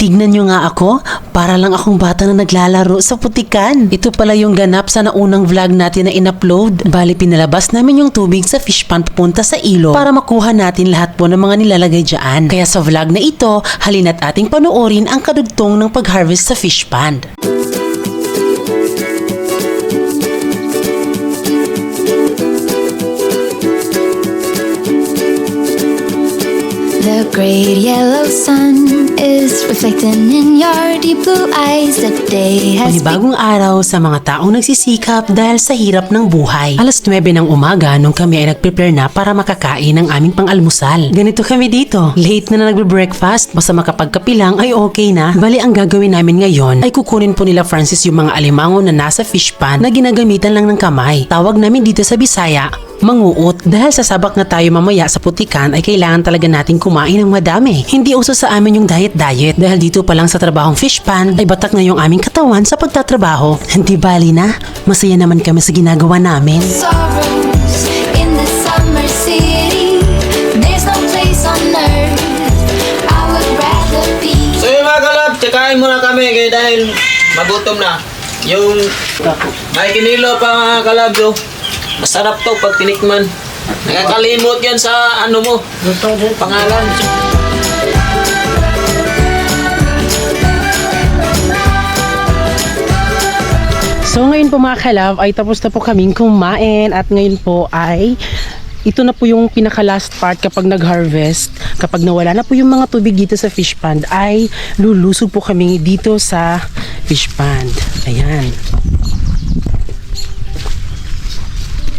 Tignan nyo nga ako, para lang akong bata na naglalaro sa putikan. Ito pala yung ganap sa naunang vlog natin na in-upload. Bali pinalabas namin yung tubig sa fish pond punta sa ilog para makuha natin lahat po ng mga nilalagay dyan. Kaya sa vlog na ito, halina't ating panoorin ang kadugtong ng pag-harvest sa fish pond. The great yellow sun is reflecting in your deep blue eyes. The day has Panibagong araw sa mga taong nagsisikap dahil sa hirap ng buhay. Alas 9 ng umaga nung kami ay nagprepare na para makakain ng aming pang-almusal. Ganito kami dito. Late na na nagbe-breakfast, basta makapagkapi lang ay okay na. Bali ang gagawin namin ngayon ay kukunin po nila Francis yung mga alimango na nasa fish pan na ginagamitan lang ng kamay. Tawag namin dito sa Bisaya, manguot. Dahil sasabak na tayo mamaya sa putikan ay kailangan talaga natin kumain ng madami. Hindi uso sa amin yung diet-diet dahil dito pa lang sa trabahong fish pan ay batak na yung aming katawan sa pagtatrabaho. Hindi bali na, masaya naman kami sa ginagawa namin. sorrows in the summer city. There's no place on earth I would rather be. So yung mga kalab, tsakain muna kami kaya dahil magutom na. Yung may kinilo pa mga kalab. Masarap to pag tinikman. Nakakalimot yan sa ano mo. Pangalan. So ngayon po mga kalab ay tapos na po kaming kumain at ngayon po ay ito na po yung pinaka last part kapag nag-harvest. Kapag nawala na po yung mga tubig dito sa fish pond ay lulusog po kami dito sa fish pond. Ayan.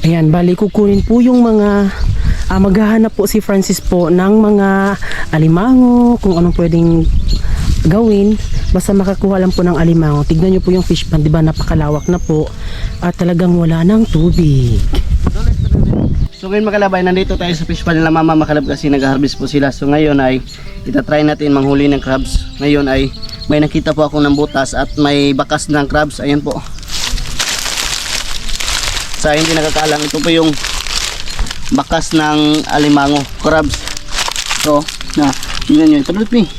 Ayan, bali kukunin po yung mga ah, maghahanap po si Francis po ng mga alimango, kung anong pwedeng gawin. Basta makakuha lang po ng alimango. Tignan nyo po yung fish pond, di ba? Napakalawak na po. At talagang wala ng tubig. So ngayon makalabay, nandito tayo sa fish pond nila mama makalab kasi nag-harvest po sila. So ngayon ay itatry natin manghuli ng crabs. Ngayon ay may nakita po ako ng butas at may bakas ng crabs. Ayan po. Sa hindi nakakaalam, ito po yung bakas ng alimango, crabs. So, na, tingnan nyo, ito mi.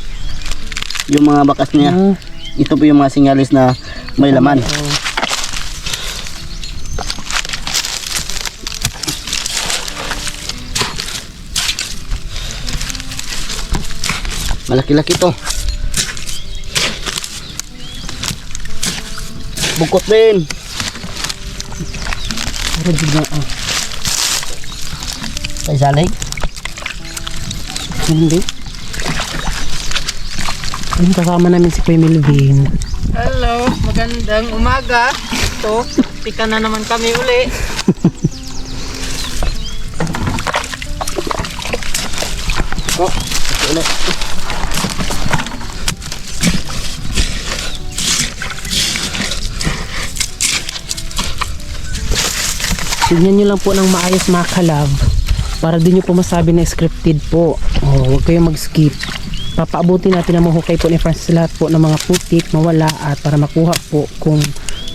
Yung mga bakas niya. Ah. Ito po yung mga sinyalis na may laman. Malaki-laki to. Bukot din. Pero di na, ah, Kay salig. hindi. Ayun, kasama namin si Kuya Melvin. Hello, magandang umaga. Ito, pika na naman kami uli. Tignan nyo lang po ng maayos mga kalab para din nyo po masabi na scripted po. Oh, huwag kayong mag-skip. Papaabuti natin na mahukay po ni Francis lahat po ng mga putik, mawala at para makuha po kung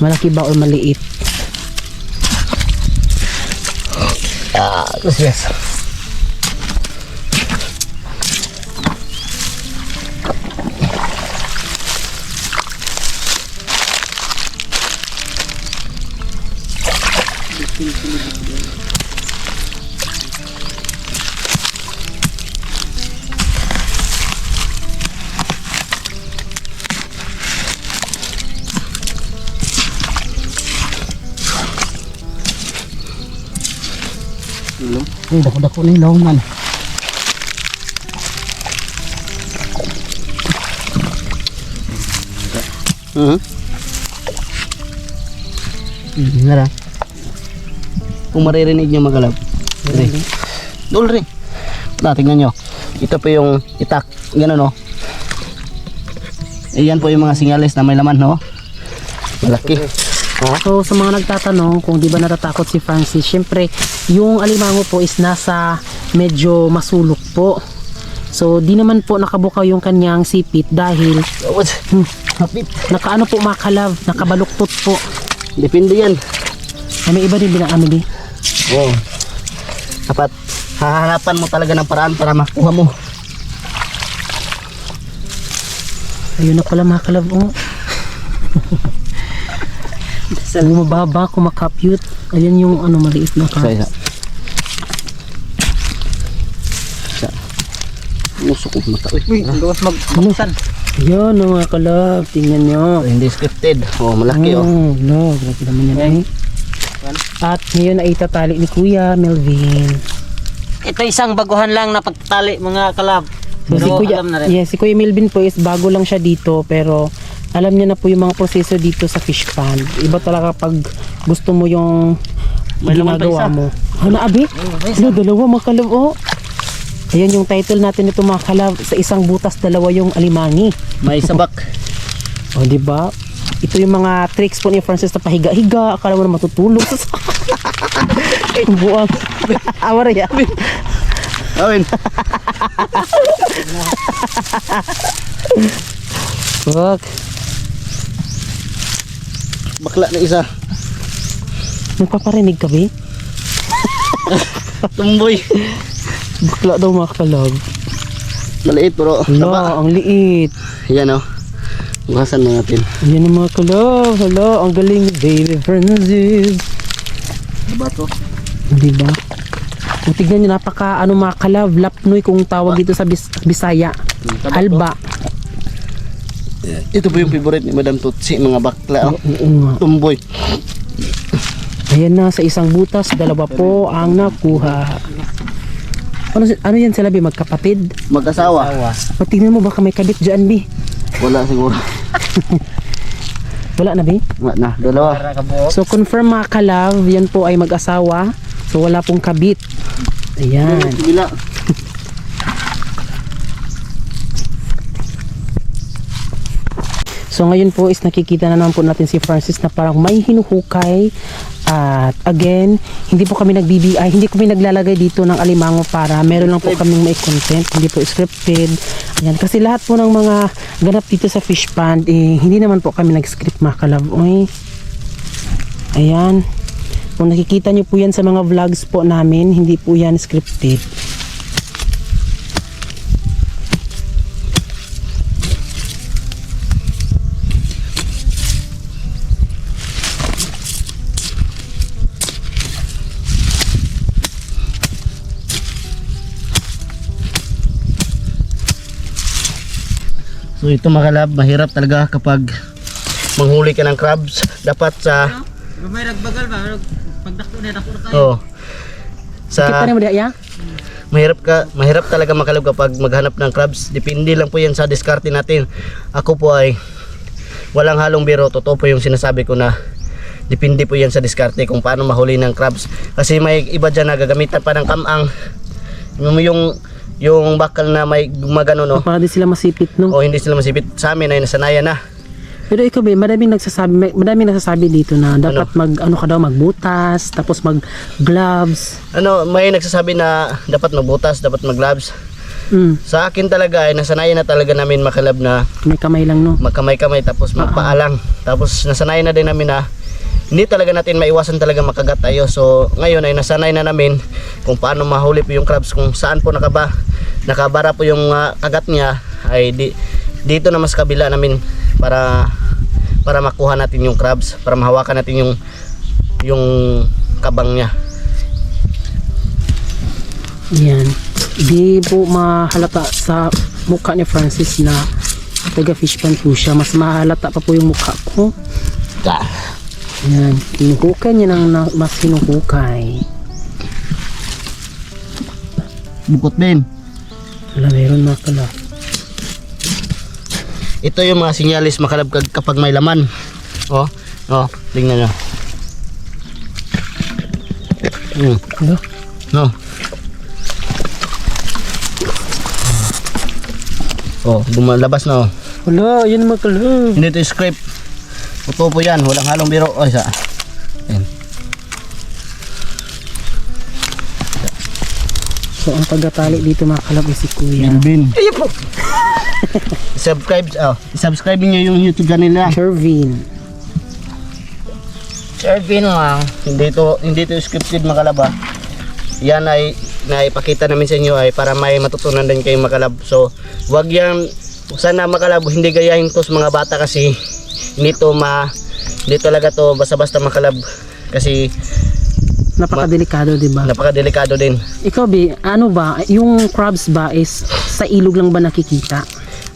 malaki ba o maliit. Ah, yes, yes. Ay, dako-dako na yung man. Mhm. Mm, nara. Kung maririnig nyo magalab. Dre. Dul rin. Na, tingnan nyo. Ito po yung itak. Ganun, no? Ayan po yung mga sinyalis na may laman, no? Malaki. So sa mga nagtatanong kung di ba natatakot si Francis, syempre yung alimango po is nasa medyo masulok po. So di naman po nakabukaw yung kanyang sipit dahil? Hmm. Nakaano po makalav, nakabaluktot po. Depende yan. Ay, may iba din binaamili. Oo. Dapat hahanapan mo talaga ng paraan para makuha mo. Ayun na pala mga kalab. Oh. Bumababa, kumakapyut. Ayan yung ano maliit na Isa, crabs. isa. Isa. Musok ko mata. Uy, ang gawas magbusan. Ayan oh, mga kalab. Tingnan nyo. Hindi scripted. Oh, malaki oh. Oh, no, grabe naman yan. eh. At ngayon ay itatali ni Kuya Melvin. Ito isang baguhan lang na pagtali mga kalab. So, si Pero Kuya, alam na rin. yes, si Kuya Melvin po is bago lang siya dito pero alam niya na po yung mga proseso dito sa fish pond. Iba talaga pag gusto mo yung May ginagawa mo. Ano, abi? Ano, dalawa mga kalab, oh. Ayan yung title natin nito mga kalab. Sa isang butas, dalawa yung alimangi. May sabak. O, di ba? Ito yung mga tricks po ni Francis na pahiga-higa. Akala mo na matutulog. Buwang. Awara ya. Awin. Wag. Bakla na isa. Nagpaparinig ka, be? Tumboy. Bakla daw mga kalab. Maliit pero taba. Hala, ang liit. Yan oh. Bukasan na natin. Yan ang mga kalab. Hala, ang galing Baby Francis. Diba to? Di ba? Kung tignan nyo, napaka ano mga kalab, lapnoy kung tawag dito sa Bis- Bisaya. Alba. Ito po yung favorite ni Madam Tutsi, mga bakla. Oh. Tumboy. Ayan na, sa isang butas, dalawa po ang nakuha. Ano, ano yan sila, Bi? Magkapatid? Mag-asawa. O, tignan mo, baka may kabit dyan, Bi. Wala siguro. Wala na, Bi? Wala na, dalawa. So, confirm mga kalab, yan po ay mag-asawa. So, wala pong kabit. Ayan. Bila. So ngayon po is nakikita na naman po natin si Francis na parang may hinuhukay at again, hindi po kami nagbibi ay hindi kami naglalagay dito ng alimango para meron lang po kaming may content, hindi po scripted. Ayan, kasi lahat po ng mga ganap dito sa fish pond, eh, hindi naman po kami nag-script mga kalaboy. Ayan. Kung nakikita niyo po yan sa mga vlogs po namin, hindi po yan scripted. So ito mga kalab, mahirap talaga kapag manghuli ka ng crabs. Dapat sa May nagbagal ba? Pagdako na dako na kayo. oh, Kita sa na mo diya, mahirap ka mahirap talaga makalab kapag maghanap ng crabs. Depende lang po yan sa diskarte natin. Ako po ay walang halong biro. Totoo po yung sinasabi ko na depende po yan sa diskarte kung paano mahuli ng crabs. Kasi may iba dyan na gagamitan pa ng kamang. Yung yung, bakal na may gumagano no. Para di sila masipit, no? O hindi sila masipit sa amin ay nasanayan na. Pero ikaw ba, maraming nagsasabi, maraming nagsasabi dito na dapat mag ano ka daw magbutas, tapos mag gloves. Ano, may nagsasabi na dapat magbutas, dapat mag-gloves. Mm, Sa akin talaga ay nasanayan na talaga namin makalab na may kamay lang no. magkamay-kamay tapos magpaalang. Tapos nasanayan na din namin na hindi talaga natin maiwasan talaga makagat tayo. So ngayon ay nasanay na namin kung paano mahuli po yung crabs, kung saan po nakaba, nakabara po yung ah, kagat niya ay di, dito na mas kabila namin para para makuha natin yung crabs, para mahawakan natin yung yung kabang niya. Yan. Di po mahalata sa mukha ni Francis na taga fish pan po siya. Mas mahalata pa po yung mukha ko. Yan. Hinuhukay niya ng mas hinuhukay. Bukot din. Wala, meron mga kala. Ito yung mga sinyalis makalab kapag may laman. Oh, oh, tingnan nyo. Hmm, Ano? no. Oh, lumalabas na oh. Wala, yan mga kala. Hindi ito script. Totoo po yan, walang halong biro. Oh, isa. Ayan. So, ang pagkatali dito mga kalab ay si Kuya. Bin. subscribe, oh, subscribe niyo yung YouTube channel nila. Shervin. Servin lang. Hindi ito, hindi ito scripted makalaba. Yan ay naipakita namin sa inyo ay para may matutunan din kayong makalab. So, wag yan sana makalab hindi gayahin to sa mga bata kasi hindi to ma hindi talaga to basta-basta makalab kasi Napakadelikado, di ba? napakadelikado din. Ikaw, Bi, ano ba, yung crabs ba is sa ilog lang ba nakikita?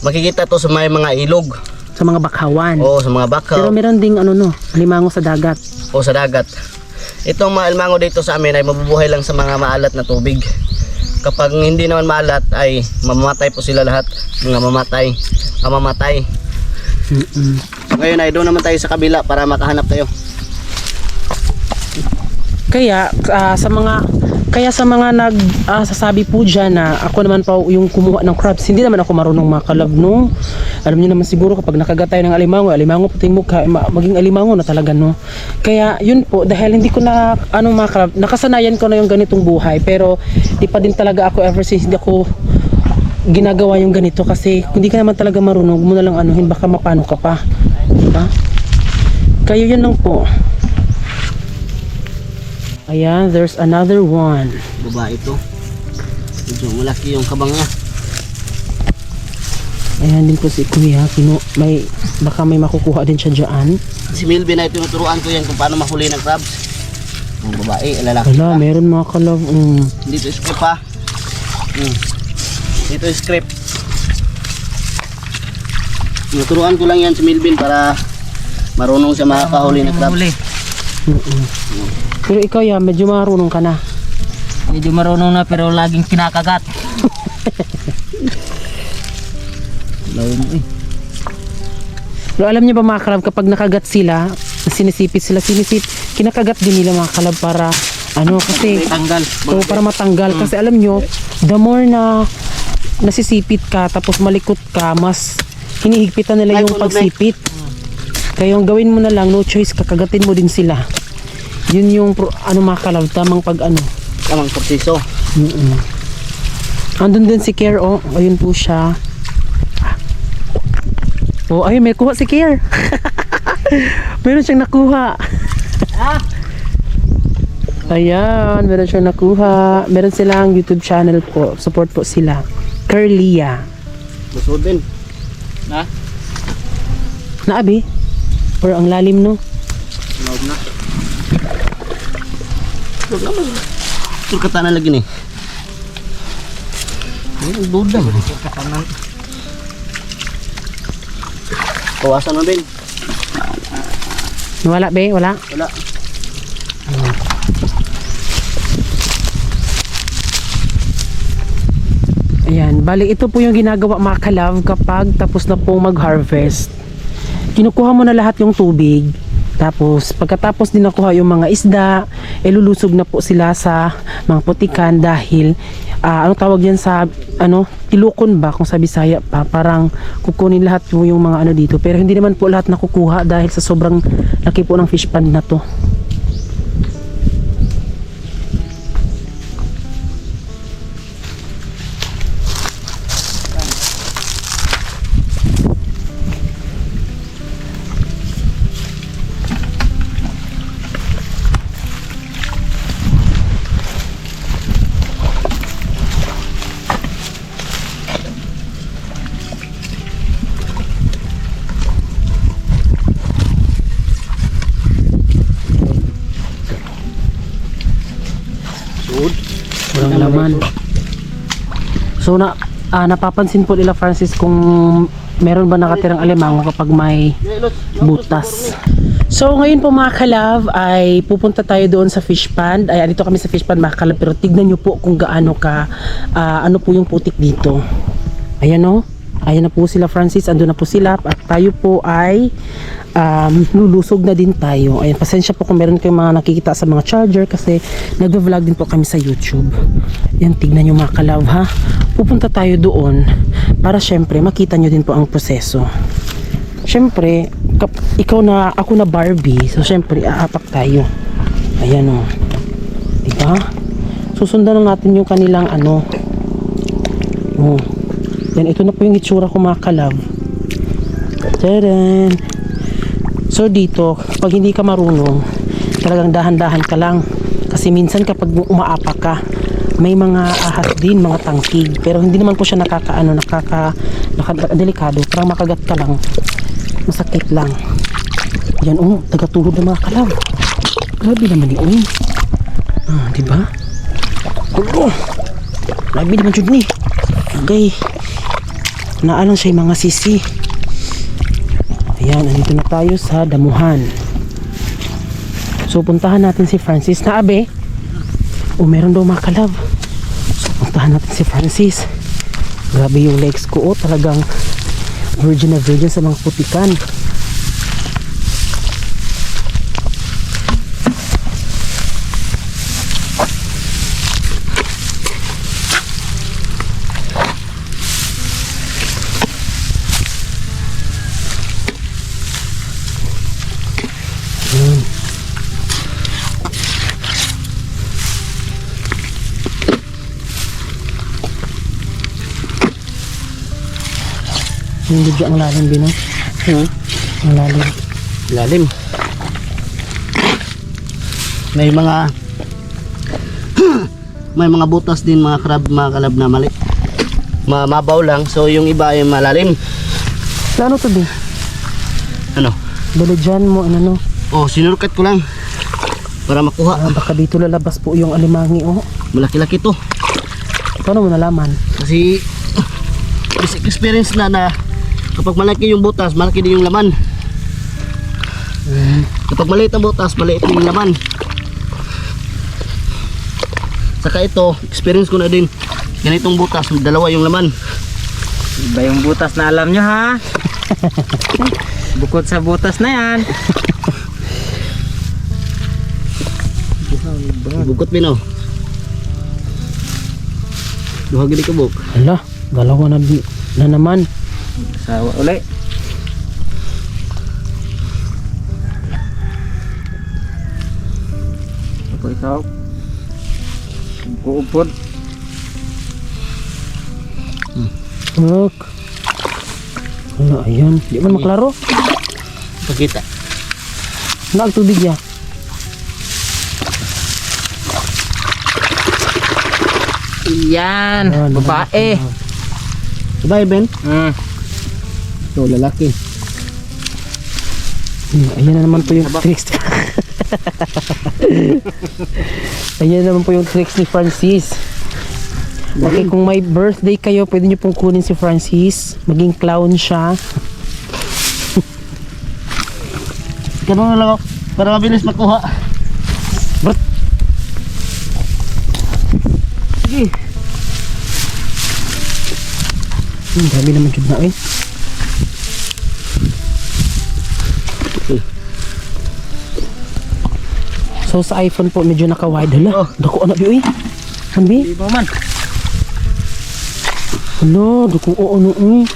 Makikita to sa may mga ilog Sa mga bakhawan? o sa mga bakaw Pero meron ding ano no, limango sa dagat. o sa dagat. Itong mga almango dito sa amin ay mabubuhay lang sa mga maalat na tubig. Kapag hindi naman maalat ay mamamatay po sila lahat. Mga mamatay. Mamamatay. Mm-mm. So ngayon ay doon naman tayo sa kabila para makahanap tayo. Kaya ah, sa mga kaya sa mga nag ah, sasabi po diyan na ako naman pa yung kumuha ng crabs, hindi naman ako marunong makalab no. Alam niyo naman siguro kapag nakagat tayo ng alimango, alimango puting mukha, ma- maging alimango na talaga no. Kaya yun po dahil hindi ko na ano makalab, nakasanayan ko na yung ganitong buhay pero di pa din talaga ako ever since hindi ako ginagawa yung ganito kasi kung di ka naman talaga marunong, mo na lang anuhin baka mapano ka pa. Diba? Kayo yun lang po. Ayan, there's another one. Babae ito. Medyo malaki yung kabang niya. Ayan din po si Kuya. Kinu may, baka may makukuha din siya dyan. Si Milvin ay tinuturuan ko yan kung paano mahuli ng crabs. Ang babae, lalaki Wala, pa. meron mga kalav. Um, Dito script pa. Hmm. Dito script. Tinuturuan ko lang yan si Milvin para marunong siya makakahuli ng crabs. Huli. pero ikaw ya, medyo marunong ka na. Medyo marunong na pero laging kinakagat. Lawin mo eh. Pero alam niyo ba mga kalab, kapag nakagat sila, sinisipit sila, sinisip, kinakagat din nila mga kalab para, ano, kasi, Tanggal. Oo, para matanggal. Kasi alam nyo, the more na nasisipit ka, tapos malikot ka, mas hinihigpitan nila yung pagsipit. Kaya yung gawin mo na lang, no choice, kakagatin mo din sila. Yun yung, pro- ano mga kalab, tamang pag ano. Tamang proseso. Mm-mm. Andun din si Kier, oh. Ayun po siya. Oh, ayun, may kuha si Kier. meron siyang nakuha. Ayan, meron siyang nakuha. Meron silang YouTube channel po. Support po sila. Curlia. Busod din. Na? Naabi? Or ang lalim, no? Lawag na. Lawag naman. Sulkata na lagi ni. Ay, duda. Kawasan mo, Ben. Wala, be? Wala? Wala. Ayan, bali ito po yung ginagawa mga kalav kapag tapos na pong mag-harvest. Kinukuha mo na lahat yung tubig. Tapos pagkatapos din nakuha yung mga isda, ilulusog na po sila sa mga putikan dahil ah, ano tawag yan sa ano tilukon ba kung sa Bisaya pa parang kukunin lahat po yung mga ano dito pero hindi naman po lahat nakukuha dahil sa sobrang laki po ng fish pond na to. So na ah, napapansin po nila Francis kung meron ba nakatirang alimango kapag may butas. So ngayon po mga kalab ay pupunta tayo doon sa fish pond. Ay dito kami sa fish pond mga kalab pero tignan nyo po kung gaano ka ah, ano po yung putik dito. Ayan o. Ayan na po sila Francis, ando na po sila at tayo po ay um, lulusog na din tayo. Ayan, pasensya po kung meron kayong mga nakikita sa mga charger kasi nagvo-vlog din po kami sa YouTube. Yan, tignan nyo mga kalaw ha. Pupunta tayo doon para syempre makita nyo din po ang proseso. Syempre, ikaw na, ako na Barbie, so syempre aapak tayo. Ayan o. Diba? Susundan na natin yung kanilang ano. Oh. Yan, ito na po yung itsura ko mga kalab. Tadaan! So dito, pag hindi ka marunong, talagang dahan-dahan ka lang. Kasi minsan kapag umaapak ka, May mga ahas din, mga tangkig. Pero hindi naman po siya nakakaano, nakaka, nakaka delikado. Parang makagat ka lang. Masakit lang. Yan oh, tagatuhod ng mga kalab. Grabe naman Uy. Ah, di ba? Ulo. Grabe naman jud ni. Okay. Naalang siya mga sisi. Ayan, andito na tayo sa damuhan. So, puntahan natin si Francis na abe. O, meron daw mga kalab. So, puntahan natin si Francis. Grabe yung legs ko. Oh, talagang virgin na virgin sa mga putikan. Yung medyo ang lalim din, oh. Hmm. Ang lalim. Lalim. May mga may mga butas din mga crab mga kalab na mali. Ma mabaw lang so yung iba ay malalim. Ano to, di? Ano? Balidyan mo, ano, no? Oh, sinurkat ko lang para makuha. Ah, baka dito lalabas po yung alimangi, oh. Malaki-laki to. Paano mo nalaman? Kasi basic experience na na kapag malaki yung butas, malaki din yung laman. Kapag maliit ang butas, maliit din yung laman. Saka ito, experience ko na din. Ganitong butas, dalawa yung laman. Iba yung butas na alam nyo ha. Bukod sa butas na yan. Bugot bino. Duha gini ka buk. Hala, dalawa na, na naman. Sawa uli. Ako ikaw. Kuupod. Look. Hala, ayan. Di man maklaro. Pakita. Hala, ang tubig ya. Yan. Yan, Babae. Bye Ben. Mm. Ito lalaki. Ayan na naman po yung tricks. ayan naman po yung tricks ni Francis. Okay, kung may birthday kayo, pwede nyo pong kunin si Francis. Maging clown siya. Ganun na lang ako. Para mabilis makuha. Bert. Sige. Hmm, grabe naman jud na eh. So sa iPhone po medyo naka-wide hala. Oh. Dako na bi uy. Hambi. Di mo man. Hala, dako o ano uy.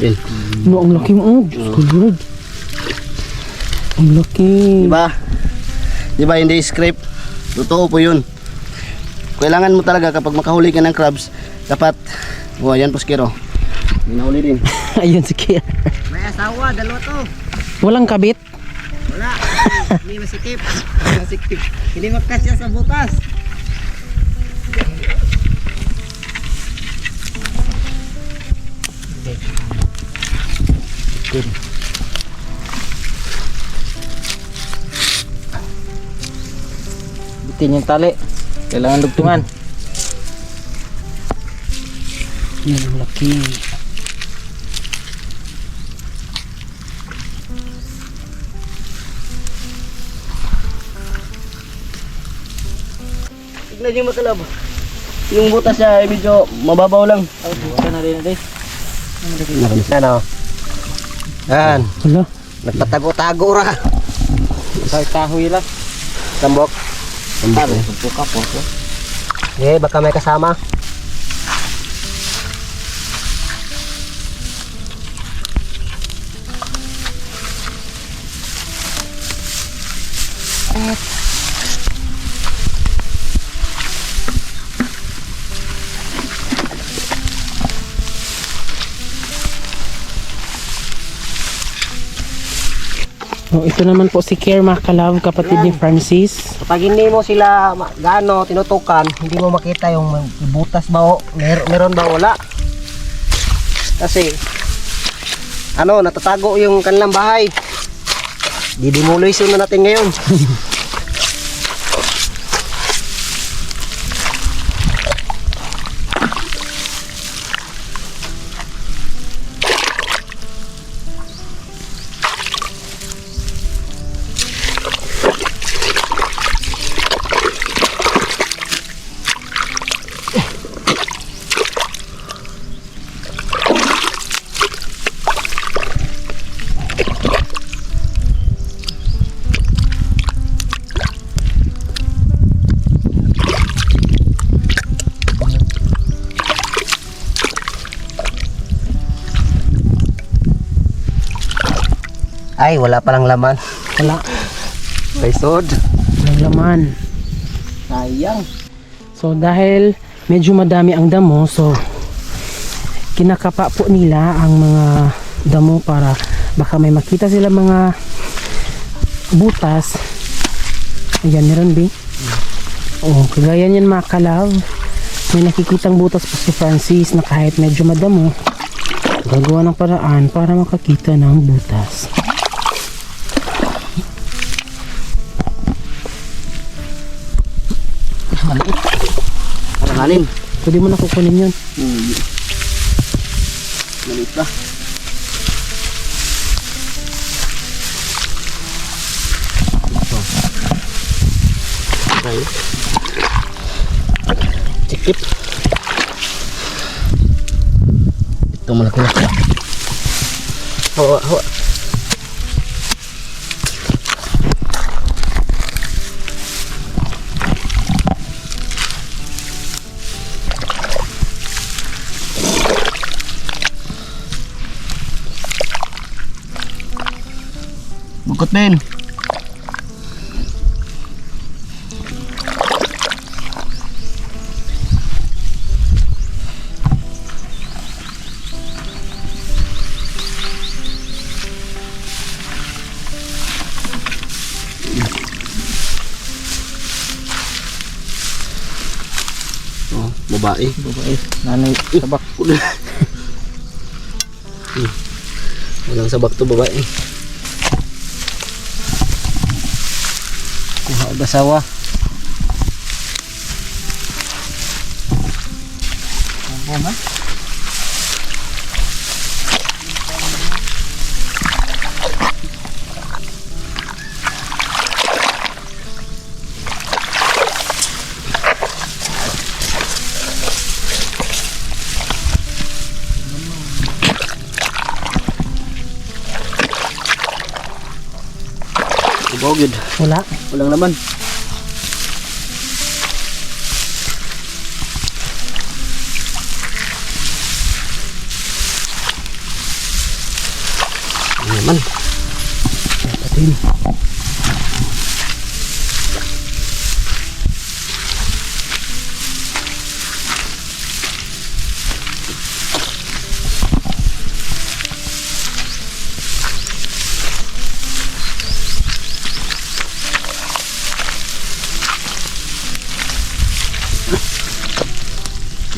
Yan. No, ang laki mo. Diyos ko Lord. Ang laki. Diba? Diba hindi script? Totoo po yun. Kailangan mo talaga kapag makahuli ka ng crabs, dapat, oh yan po skiro. May nahuli din. Ayun si Kier. May asawa, dalawa to. Walang kabit. Wala. Hindi masikip. Masikip. Hindi makasya sa butas. Bitin yung tali. Kailangan dugtungan. Yan ang laki. Niyo makalab. Yung butas niya ay medyo mababaw lang. Ito na rin natin. Ano? Yan. Hala. Nagpatago-tago ra. Sa kahoy lang. Tambok. Tambok. Puka po. Eh, baka may kasama. Oh, ito naman po si Care mga kalab, kapatid ni Francis. Kapag hindi mo sila ma- gaano tinutukan, hindi mo makita yung may butas ba o mer meron ba wala. Kasi ano, natatago yung kanilang bahay. Didemolition na natin ngayon. Ay, wala palang laman. Wala, May sod. walang laman. Sayang. So dahil medyo madami ang damo, so kinakapa po nila ang mga damo para baka may makita sila mga butas. Ayan, meron ba? Oh, kagaya niyan mga kalab. May nakikitang butas po si Francis na kahit medyo madamo, gagawa ng paraan para makakita ng butas. Alanganin. Pwede mo na kukunin yun. Hmm. Maliit ba? Okay. Tikip. Ito malaki na. Hawa, hawa. Bukot Ben. Oh, babae. Babae, nanay sabak. Walang sabak to babae. Kuha og Bogid. Wala. Walang laman.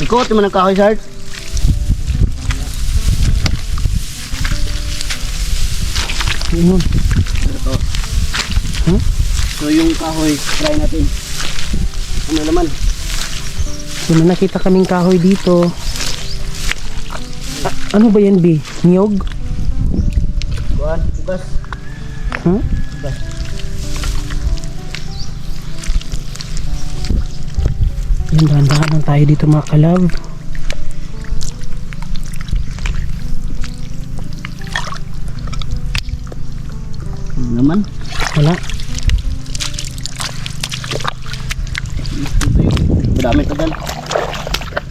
Ikot mo ng kahoy, Sart. Yun. Ito. Hmm? So yung kahoy, try natin. Ano naman? So, may nakita kaming kahoy dito. A- ano ba yan, B? Niyog? Kuhan, bukas. Huh? Yan, dahan-dahan lang tayo dito mga kalab. Ano naman? Wala. Madami ka dyan.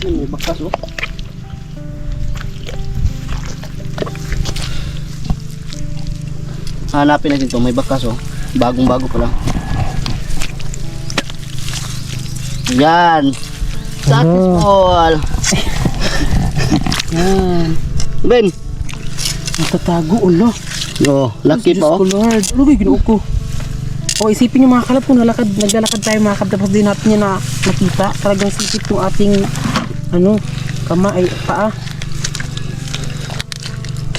Yun, may bakas oh. Hanapin natin to, may bakas oh. Bagong bago pa lang. Yan. Successful. Yan. Ben, Natatago, ulo. Oh, lucky Diyos pa ko, oh. Lord. Ano ba yung ko? O isipin nyo mga kalab kung nalakad, naglalakad tayo mga kalab tapos di natin yun na nakita. Talagang sisip yung ating ano, kama ay paa.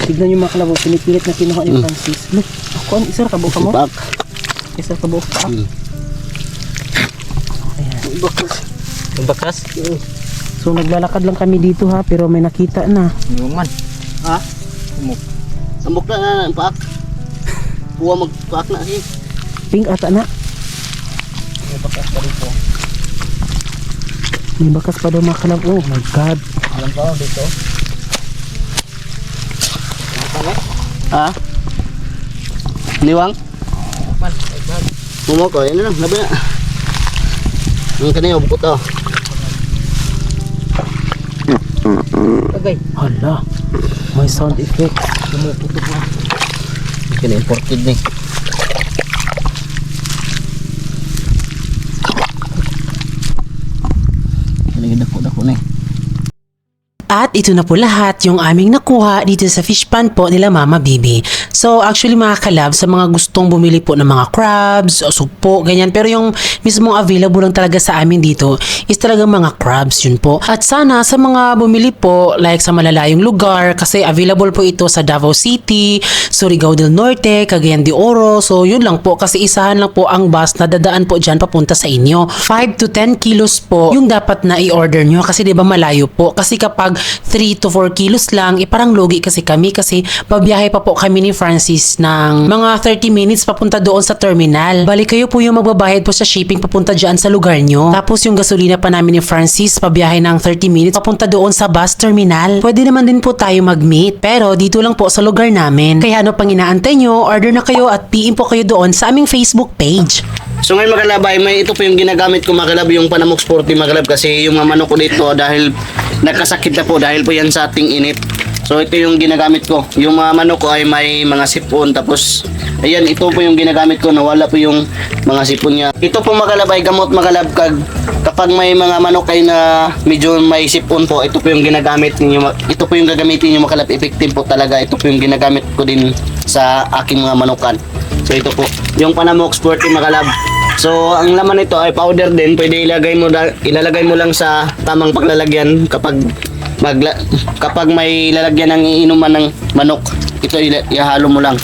Tignan nyo mga kalab, oh, pinipilit na kinuha ni Francis. Look, ako ang isa kabuo ka mo? Back. Isa kabuo ka. Hmm. Yung bakas? So naglalakad lang kami dito ha, pero may nakita na. Yung man. Ha? Sambok na na ang paak. Kuha magpaak na si. Pink ata na. Yung bakas pa rin po. May bakas pa daw mga kalab. Oh my God. Alam ko dito. Ha? Niwang? Man, ay bag. Mumo ko, yan na lang, labi na. Ang kanina, bukot oh. Tagay. Hala. May sound effect. Lumuputok na. Kina-imported ni. Dako-dako At ito na po lahat yung aming nakuha dito sa fish pan po nila Mama Bibi. So actually mga kalab, sa mga gustong bumili po ng mga crabs, o sugpo, ganyan. Pero yung mismong available lang talaga sa amin dito is talaga mga crabs yun po. At sana sa mga bumili po, like sa malalayong lugar, kasi available po ito sa Davao City, Surigao del Norte, Cagayan de Oro. So yun lang po, kasi isahan lang po ang bus na dadaan po dyan papunta sa inyo. 5 to 10 kilos po yung dapat na i-order nyo kasi di ba malayo po. Kasi kapag 3 to 4 kilos lang, eh parang logi kasi kami kasi babiyahe pa po kami ni Francis ng mga 30 minutes papunta doon sa terminal. Bali kayo po yung magbabayad po sa shipping papunta dyan sa lugar nyo. Tapos yung gasolina pa namin ni Francis, pabiyahe ng 30 minutes papunta doon sa bus terminal. Pwede naman din po tayo mag-meet, pero dito lang po sa lugar namin. Kaya ano pang inaantay nyo, order na kayo at PM po kayo doon sa aming Facebook page. So ngayon mga may ito po yung ginagamit ko mga yung Panamok Sporty mga kalab kasi yung mga manok ko dito dahil nakasakit na po dahil po yan sa ating init. So ito yung ginagamit ko. Yung mga manok ko ay may mga sipon tapos ayan ito po yung ginagamit ko nawala po yung mga sipon niya. Ito po mga gamot mga kag kapag may mga manok ay na medyo may sipon po ito po yung ginagamit ninyo ma- ito po yung gagamitin niyo mga effective po talaga ito po yung ginagamit ko din sa aking mga manukan. So ito po, yung Panamok Sporty Makalab. So ang laman nito ay powder din, pwede ilagay mo ilalagay mo lang sa tamang paglalagyan kapag magla- kapag may lalagyan ng iinuman ng manok. Ito ihalo mo lang.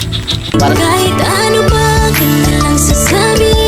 Para Kahit ano pa kanya lang sasabihin